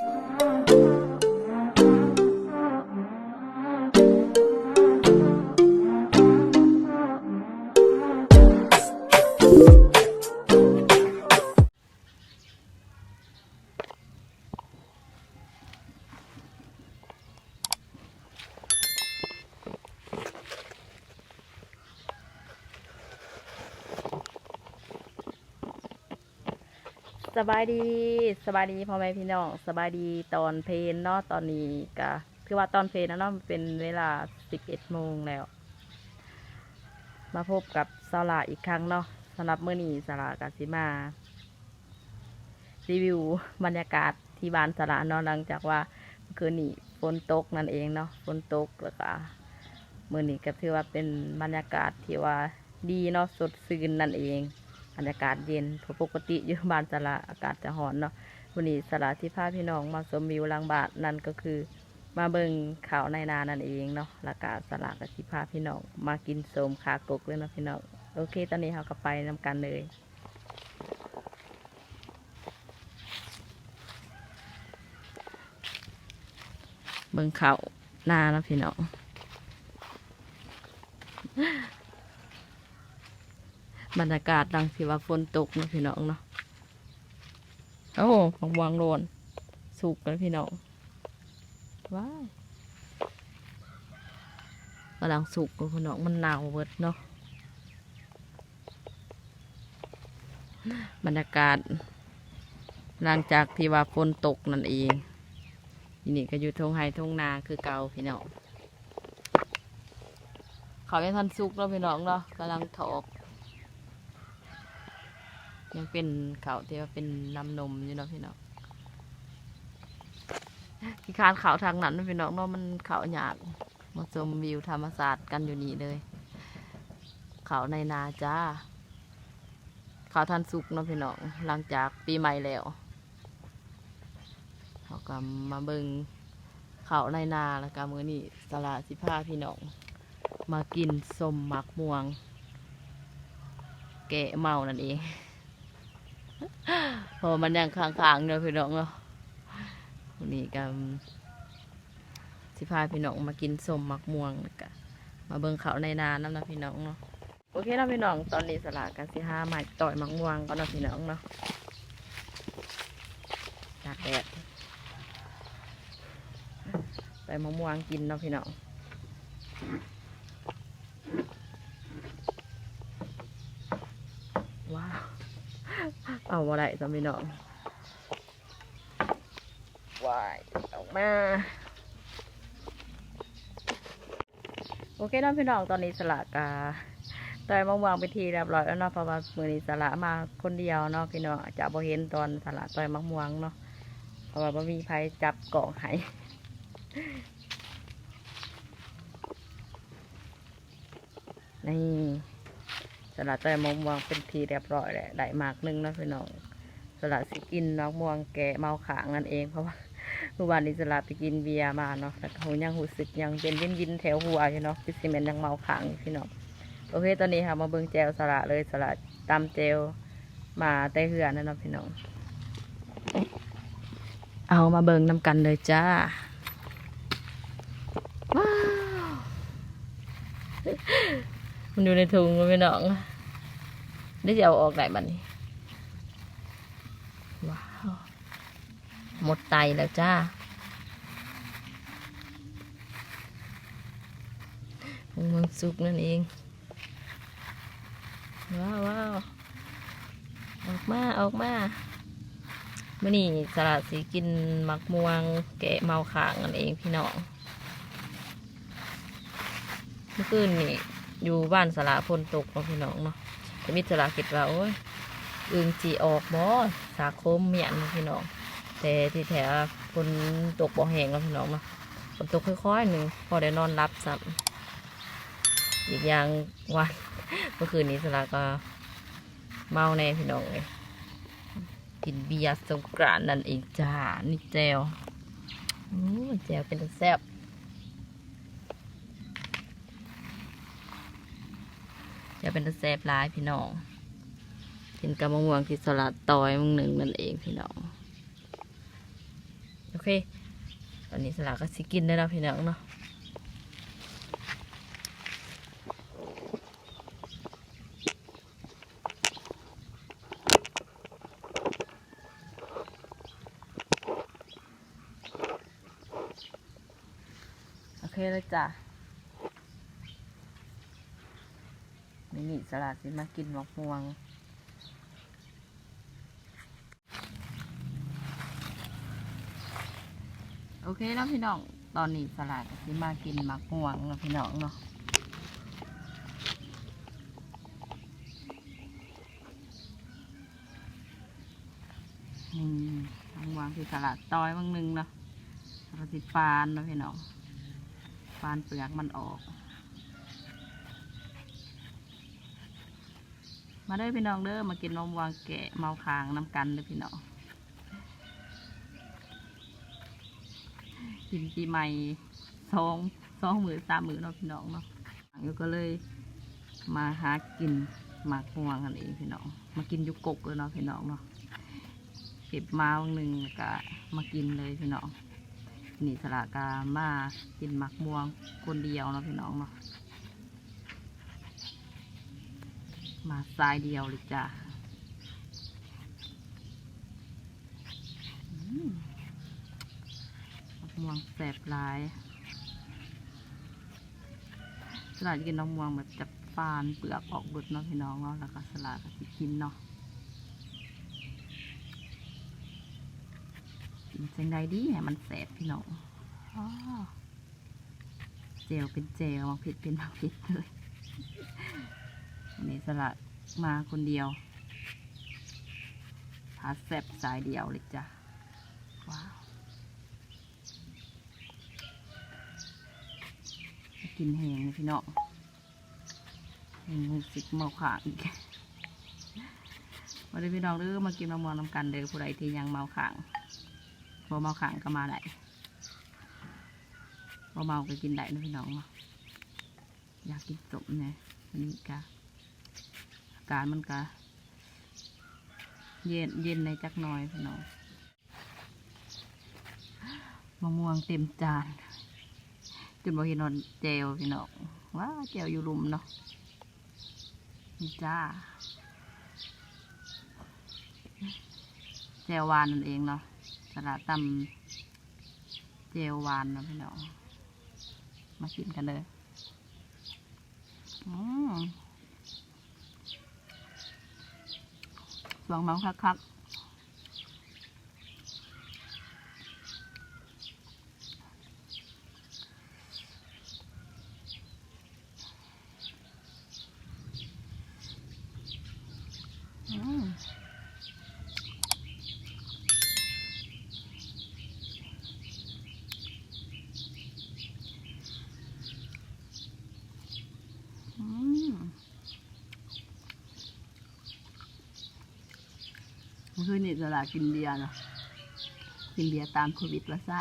ส บายดีสบายดีพ่อแม่พี่น้องสบายดีตอนเพลนเนาะตอนนี้ก็คือว่าตอนเพลนนะเนาะเป็นเวลาสิบเอ็ดโมงแล้ว มาพบกับสาระอีกครั้งเนาะสำหรับเมื่อนี้สาระกาสิมา รีวิวบรรยากาศที่บ้านสาระเนาะหลังจากว่าเมื่อคืนนี้ฝนตกนั่นเองเนาะฝนตกแล้วก็เมื่อนี้ก็ถือว่าเป็นบรรยากาศที่ว่าดีเนาะสดชื่นนั่นเอง บรรยากาศเย็นพปกติอยู่บ้านสระอากาศจะร้อนเนาะวันนี้สระที่พาพี่น้องมาชมวิวลังบาทนั่นก็คือ มาเบิงข่าวในนานั่นเองเนาะแล้วก็สระกับที่พาพี่น้องมากินโสมขากกเลยนะพี่น้องโอเค ตอนนี้เราก็ไปนำกันเลยเบิงข่าวนานะพี่น้อง บรรยากาศดังสิว่าฝนตกนะพี่น้องเนาะโอ้ฟังวางโลนสุกแล้วพี่น้องว้ายกำลังสุกพี่น้องมันหนาวเบิดเนาะบรรยากาศ หลังจากที่ว่าฝนตกนั่นเองทีนี่ก็อยู่ทงไฮทงนาคือเก่าพี่น้องเขาไม่ทันสุกแล้วพี่น้องเนาะกำลังถอก ยังเป็นเขาที่ว่าเป็นน้ำนมอยู่เนาะพี่น้องที่คานเขาทางนั้นนะพี่น้องเนาะมันเขาหยากมาชมวิวธรรมศาสตร์กันอยู่นี่เลย เขาในนาจ้า เขาทันสุกเนาะพี่น้องหลังจากปีใหม่แล้วเขาก็มาเบิงเขาในนาแล้วก็มือนี่สละสิผ้าพี่น้องมากินสมหมักม่วง แกะเมานั่นเอง พอมันยังค้างๆเนาะพี่น้องเนาะวันนี้ก็สิพาพี่น้องมากินส้มมักม่วงแล้วก็มาเบิ่งเขาในนาน้ำนะพี่น้องเนาะโอเคนะพี่น้องตอนนี้สละกันสิหาหม่ต่อยมักม่วงก็นะพี่น้องเนาะตากแดดต่มักม่วงกินเนาะพี่น้องว้าว เอาบ่ได้จ้ะพี่น้องวายออกมาโอเคเน้องพี่น้องตอนนี้สละกาต่อยมาวางไปทีเรียบร้อยแล้วเนาะเพราะว่ามือนี้สละมาคนเดียวเนาะพี่น้องจะบ่เห็นตอนสละต่อยมะม่วงเนาะเพราะว่าบ่มีใครจับเกาะให้นี่ สละต่มะม่วงเป็นทีเรียบร้อยแหล้วได้หมากหนึงนะพี่น้องสละสิกินมะม่วงแกเมาขางนั่นเองเพราะว่าเมื่อวานนี้สลับไปกินเบียร์มาเนาะแล้วหูยังหูสึกยังเป็นวินวินแถวหัวอยู่เนาะคือซีเมนยังเมาขังพี่น้องโอเคตอนนี้ค่ะมาเบิ่งแจวสละเลยสละตำเจวมาแต่เหือนั่นเนาะพี่น้องเอามาเบิ่งน้ำกันเลยจ้า ว้าว มันอยู่ในถุงมันพี่น้อง ได้จะเอาออกไหนบัดนี้ ว้าว หมดไตแล้วจ้า เมืองสุกนั่นเอง ว้าวว้าวออกมา ออกมามื่อนี้สลัดสีกินมักม่วง แกะเมาขางนั่นเองพี่น้องเมื่อคืนนี่อยู่บ้านสละพนตกเนาะพี่น้องเนาะ จะมีสละคิดว่าโอ้ยอึงจีออกบ่สาคมเมียนพี่น้อง แต่ที่แถวฝนตกบ่อแห้งแล้วพี่น้องเนาะฝนตกค่อยๆหนึ่งพอได้นอนรับสับอีกอย่างวันเมื่อคืนนี้สลาก็เมาแน่พี่น้องเลยกินเบียร์สงกรานนั่นเองจ้านี่แจวอู้แจวเป็นแซ่บ จวเป็นตาแซ่บร้ายพี่น้องกินกับมะม่วงที่สลัดตอยมึงหนึ่งนั่นเองพี่น้องโอเค ตอนนี้สลากก็สิกินได้แล้วพี่น้องเนาะโอเคเลยจ้ะ มินิสลัดสิมากินมะม่วงโอเคแล้วพี่น้องตอนนี้สลัดสิมากินมะม่วงแล้วพี่น้องเนาะอืมวางวางที่สลัดตอยบางหนึงเนาะเราสิฟานเนาะพี่น้องฟานเปลือกมันออก มาเด้อพี่น้องเด้อมากินนมวางแกะเมาคางน้ำกันเด้อพี่น้องกินปีใหม่สองสองมือสามมือเนาะพี่น้องเนาะอยู่ก็เลยมาหากินหมากม่วงกันเองพี่น้อง มากินยุกกกเลยเนาะพี่น้องเนาะเก็บมาวันหนึ่งก็มากินเลยพี่น้องนี่สละกามากินหมักม่วงคนเดียวเนาะพี่น้องเนาะ มาสายเดียวเลยจ้ะอืมมะม่วงแสบหลายสลัดกินมะม่วงแบบจับฟานเปลือกออกเบิดเนาะพี่น้องเนาะแล้วก็สลัดก็สิกินเนาะกินจังใดดีให้มันแสบพี่น้องอ้อเจลเป็นเจลมังผิดเป็นมังผิดเลยอั นนี้สลัดมาคนเดียวพาแสบสายเดียวเลยจ้ะ ว้าว กินแหงเลยพี่น้องมือสิกเมาขาอีกมาเด้พี่น้องเด้อมากินมะม่วงน้ำกันเด้อผู้ใดที่ยังเมาขางบ่เมาขังก็มาได้บ่เมาก็กินได้นะพี่น้องอยากกินสมเนี่ยวันนี้กะ กาศมันกะเย็นเย็นในจักหน่อยพี่น้องมะม่วงเต็มจานจนบ่เห็นนอนแจวพี่น้องว้าแจวอยู่รุมเนาะนี่จ้าแจววานนั่นเองเนาะสลัดตำเจลวานนะพี่น้องมากินกันเลยอืม สวงเมาคักๆอืม อืมเมื่อ คืนนี่สลากินเบียร์เนาะกินเบียร์ตามโควิดประสาท